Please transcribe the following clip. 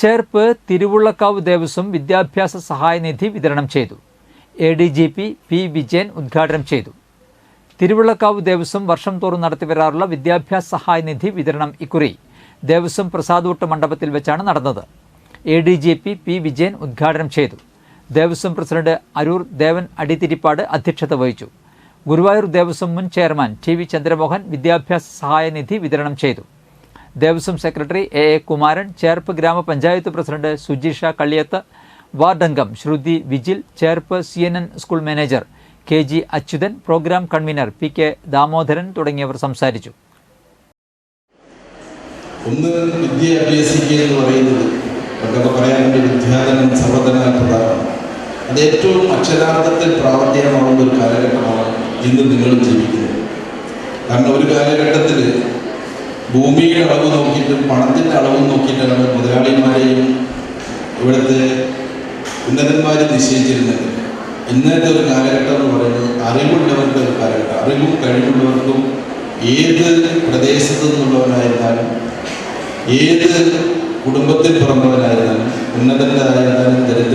ചേർപ്പ് തിരുവുള്ളക്കാവ് ദേവസ്വം വിദ്യാഭ്യാസ സഹായനിധി വിതരണം ചെയ്തു. A D G P P Vijayan ഉദ്ഘാടനം ചെയ്തു. തിരുവുള്ളക്കാവ് ദേവസ്വം വർഷം തോറും നടത്തിവരാറുള്ള വിദ്യാഭ്യാസ സഹായനിധി വിതരണം ഇക്കുറി ദേവസ്വം പ്രസാദൂട്ട മണ്ഡപത്തിൽ വെച്ചാണ് നടന്നത്. A D G P P Vijayan ഉദ്ഘാടനം ചെയ്തു. ദേവസ്വം പ്രസിഡന്റ് അരൂർ ദേവൻ അടിത്തിരിപ്പാട് അധ്യക്ഷത വഹിച്ചു. ഗുരുവായൂർ ദേവസ്വം മുൻ ചെയർമാൻ ടി വി ചന്ദ്രമോഹൻ വിദ്യാഭ്യാസ സഹായനിധി വിതരണം ചെയ്തു. Devaswom secretary A A Kumaran Cherpu ഗ്രാമപഞ്ചായത്ത് president Sujisha Kalliyath വാർഡംഗം Sruthi Vijil Cherpu C school manager K G Achuthan programme convener P K Damodaran തുടങ്ങിയവർ സംസാരിച്ചു. ഒന്ന് വിദ്യ അഭ്യസിക്കുക എന്ന് പറയുന്നത് പണ്ടൊക്കെ പറയാറുണ്ട് വിദ്യാധനം സർവധനാൽ അത് ഏറ്റവും അക്ഷരാർത്ഥത്തിൽ പ്രാവർത്തികമാകുന്ന ഒരു കാലഘട്ടമാണ് ഇന്ന് ജീവിക്കുന്നത്. കാരണം ഒരു കാലഘട്ടത്തിൽ ഭൂമിയുടെ അളവ് നോക്കിയിട്ടും പണത്തിന്റെ അളവ് നോക്കിയിട്ടാണ് മുതലാളിമാരെയും ഇവിടുത്തെ ഉന്നതന്മാരെ നിശ്ചയിച്ചിരുന്നത്. ഇന്നത്തെ ഒരു കാലഘട്ടം എന്ന് പറയുന്നത് അറിവുള്ളവരുടെ ഒരു കാലഘട്ടം. അറിവും കഴിവുള്ളവർക്കും ഏത് പ്രദേശത്തു നിന്നുള്ളവനായിരുന്നാലും ഏത് കുടുംബത്തിൽ പിറന്നവനായിരുന്നാലും ഉന്നതനായിരുന്നാലും ദരിദ്ര